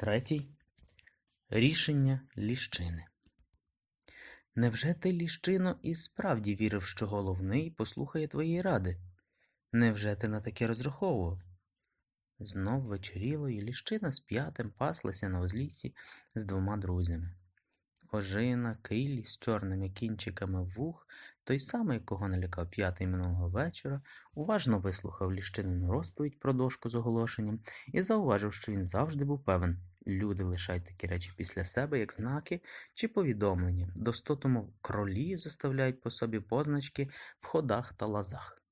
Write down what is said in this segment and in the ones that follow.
Третій рішення ліщини. Невже ти, ліщино, і справді вірив, що головний послухає твоєї ради? Невже ти на таке розраховував? Знов вечоріло, і ліщина з п'ятим паслися на узліссі з двома друзями. Ожина, Крілі з чорними кінчиками вух, той самий, кого налякав п'ятий минулого вечора, уважно вислухав ліщинину розповідь про дошку з оголошенням і зауважив, що він завжди був певен. Люди лишають такі речі після себе, як знаки чи повідомлення. Достотому кролі заставляють по собі позначки в ходах та лазах.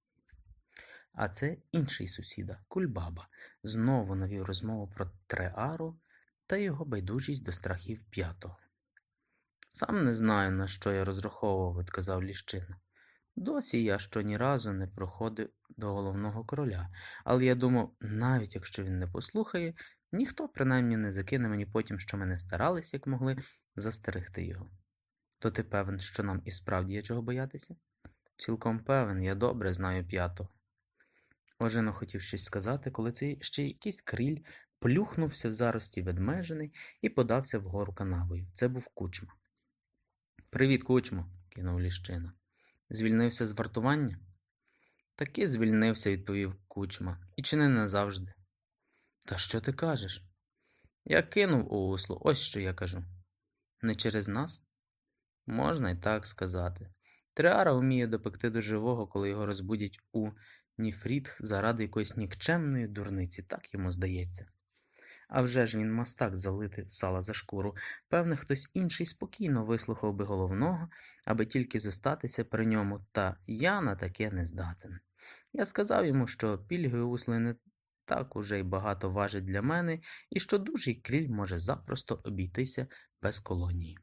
А це інший сусіда, кульбаба, знову навів розмову про треару та його байдужість до страхів п'ятого. Сам не знаю, на що я розраховував, відказав Ліщина. Досі я що ні разу не проходив до головного короля, але я думав, навіть якщо він не послухає, ніхто принаймні не закине мені потім, що ми не старались, як могли, застерегти його. То ти певен, що нам і справді є чого боятися? Цілком певен, я добре знаю п'ятого. Ожино хотів щось сказати, коли цей ще якийсь криль плюхнувся в зарості ведмежини і подався вгору канавою. Це був кучма. Привіт, кучмо, кинув ліщина. Звільнився з вартування? Таки звільнився, відповів кучма, і чи не назавжди. Та що ти кажеш? Я кинув у услу, ось що я кажу. Не через нас? Можна й так сказати. Триара вміє допекти до живого, коли його розбудять у Ніфрітх заради якоїсь нікчемної дурниці, так йому здається. А вже ж він мастак залити сала за шкуру. Певне, хтось інший спокійно вислухав би головного, аби тільки зостатися при ньому, та я на таке не здатен. Я сказав йому, що пільги усли не так уже й багато важить для мене, і що дужий кріль може запросто обійтися без колонії.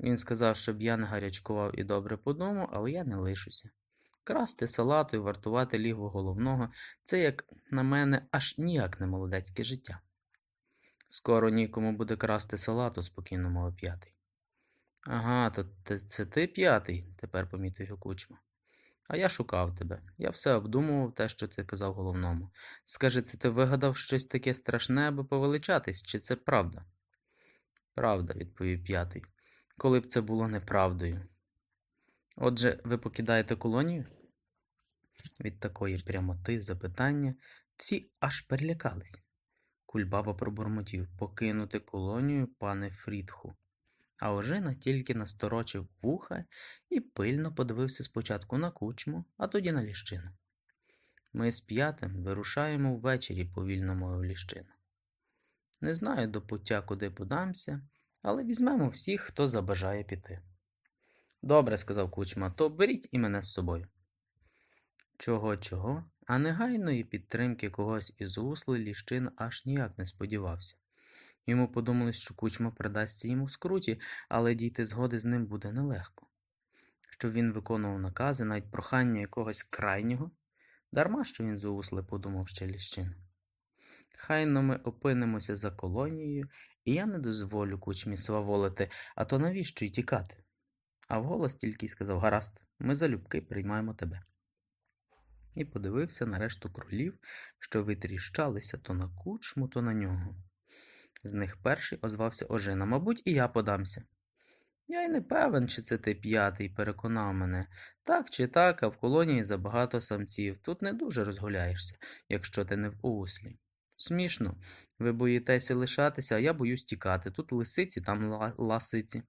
Він сказав, щоб я не гарячкував і добре подумав, але я не лишуся. Красти салату і вартувати лігво головного це, як на мене, аж ніяк не молодецьке життя. Скоро нікому буде красти салату, спокійно мовив п'ятий. Ага, то це ти п'ятий, тепер помітив його кучма. А я шукав тебе. Я все обдумував те, що ти казав головному. Скажи, це ти вигадав щось таке страшне, аби повеличатись, чи це правда? Правда, відповів п'ятий. Коли б це було неправдою. Отже, ви покидаєте колонію? Від такої прямоти запитання всі аж перелякались. Кульбаба пробурмотів покинути колонію, пане Фрідху. А ожина тільки насторочив вуха і пильно подивився спочатку на кучму, а тоді на ліщину. Ми з п'ятим вирушаємо ввечері, повільно мовив ліщина. Не знаю до пуття, куди подамся, але візьмемо всіх, хто забажає піти. Добре, сказав кучма, то беріть і мене з собою. Чого, чого, а негайної підтримки когось із усли ліщин аж ніяк не сподівався. Йому подумалось, що кучма придасться йому в скруті, але дійти згоди з ним буде нелегко. Щоб він виконував накази, навіть прохання якогось крайнього, дарма що він з усли подумав ще ліщин. Хайно ми опинимося за колонією, і я не дозволю кучмі сваволити, а то навіщо й тікати? А вголос тільки й сказав гаразд, ми залюбки приймаємо тебе. І подивився на решту кролів, що витріщалися то на кучму, то на нього. З них перший озвався Ожина, мабуть, і я подамся. Я й не певен, чи це ти п'ятий переконав мене. Так чи так, а в колонії забагато самців. Тут не дуже розгуляєшся, якщо ти не в услі. Смішно. Ви боїтеся лишатися, а я боюсь тікати. Тут лисиці, там ласиці.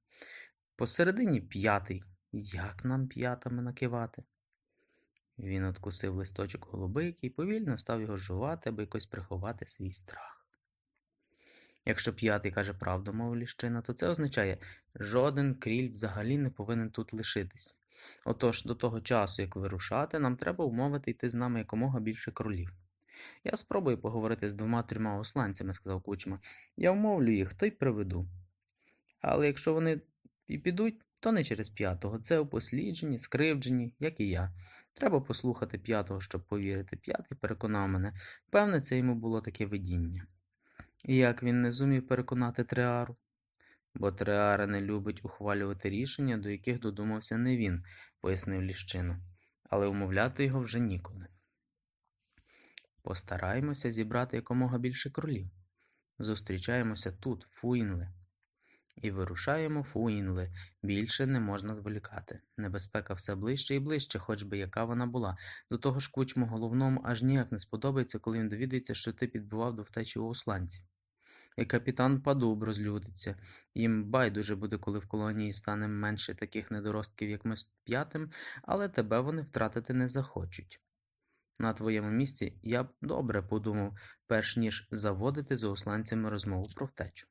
Посередині п'ятий. Як нам п'ятами накивати? Він откусив листочок голубики і повільно став його жувати, аби якось приховати свій страх. Якщо п'ятий каже правду, мов ліщина, то це означає, жоден кріль взагалі не повинен тут лишитись. Отож, до того часу, як вирушати, нам треба умовити йти з нами якомога більше кролів. Я спробую поговорити з двома-трьома осланцями, сказав кучма. Я вмовлю їх, то й приведу. Але якщо вони і підуть, то не через п'ятого. Це упосліджені, скривджені, як і я. Треба послухати п'ятого, щоб повірити. П'ятий переконав мене. Певне, це йому було таке видіння. І як він не зумів переконати Триару? Бо Триара не любить ухвалювати рішення, до яких додумався не він, пояснив Ліщина. Але умовляти його вже ніколи. Постараймося зібрати якомога більше кролів. Зустрічаємося тут, Фуінле. І вирушаємо Фуінле. Більше не можна зволікати. Небезпека все ближче і ближче, хоч би яка вона була. До того ж кучму головному аж ніяк не сподобається, коли він довідається, що ти підбивав до втечі у осланці. І капітан Падуб розлютиться. Їм байдуже буде, коли в колонії стане менше таких недоростків, як ми з п'ятим, але тебе вони втратити не захочуть. На твоєму місці я б добре подумав, перш ніж заводити з осланцями розмову про втечу.